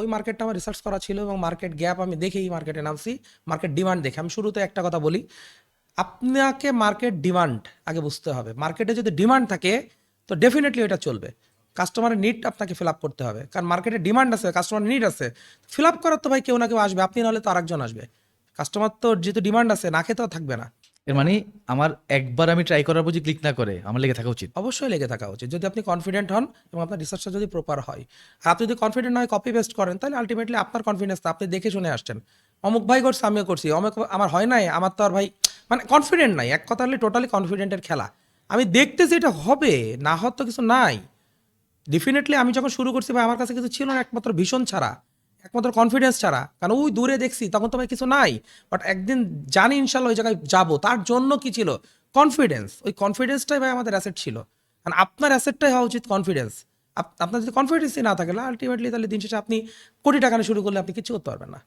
ওই মার্কেটটা আমার রিসার্চ করা ছিল এবং মার্কেট গ্যাপ আমি দেখেই মার্কেটে নামছি মার্কেট ডিমান্ড দেখে। আমি শুরুতে একটা কথা বলি, আপনাকে মার্কেট ডিমান্ড আগে বুঝতে হবে। মার্কেটে যদি ডিমান্ড থাকে, তো ডেফিনেটলি এটা চলবে। কাস্টমারের নিড আপনাকে ফিল আপ করতে হবে। কারণ মার্কেটে ডিমান্ড আছে কাস্টমার নিড আছে ফিল আপ করার তো ভাই কেউ না কেউ আসবে, আপনি নাহলে তো আরেকজন আসবে। কাস্টমার তো যেহেতু ডিমান্ড আছে, না খেতেও থাকবে না। এর মানে আমার একবার আমি ট্রাই করার বুঝি ক্লিক না করে, আমার লেগে থাকা উচিত। অবশ্যই লেগে থাকা উচিত। যদি আপনি কনফিডেন্ট হন এবং আপনার রিসার্চটা যদি প্রপার হয়। আর আপনি যদি কনফিডেন্ট নয় কপি পেস্ট করেন, তাহলে আলটিমেটলি আপনার কনফিডেন্স আপনি দেখে শুনে আসছেন। অমুক ভাই করছে, আমিও করছি। অমুক আমার হয় নাই, আমার তো আর ভাই মানে কনফিডেন্ট নাই। এক কথা হলে টোটালি কনফিডেন্টের খেলা। আমি দেখতেছি এটা হবে, না হওয়ার তো কিছু নাই। ডেফিনেটলি আমি যখন শুরু করছি, ভাই, আমার কাছে কিছু ছিল না, একমাত্র ভীষণ ছাড়া। একমাত্র কনফিডেন্স ছাড়া। কারণ ওই দূরে দেখছি, তখন তো ভাই কিছু নাই। বাট একদিন জানি ইনশাল্লাহ ওই জায়গায় যাব। তার জন্য কি ছিল? কনফিডেন্স ওই কনফিডেন্সটাই ভাই আমাদের অ্যাসেট ছিল। কারণ আপনার অ্যাসেটটাই হওয়া উচিত কনফিডেন্স আপনার যদি কনফিডেন্সই না থাকে আলটিমেটলি তাহলে দিন শেষে আপনি কোটি টাকা শুরু করলে আপনি কিছু করতে পারবেন না।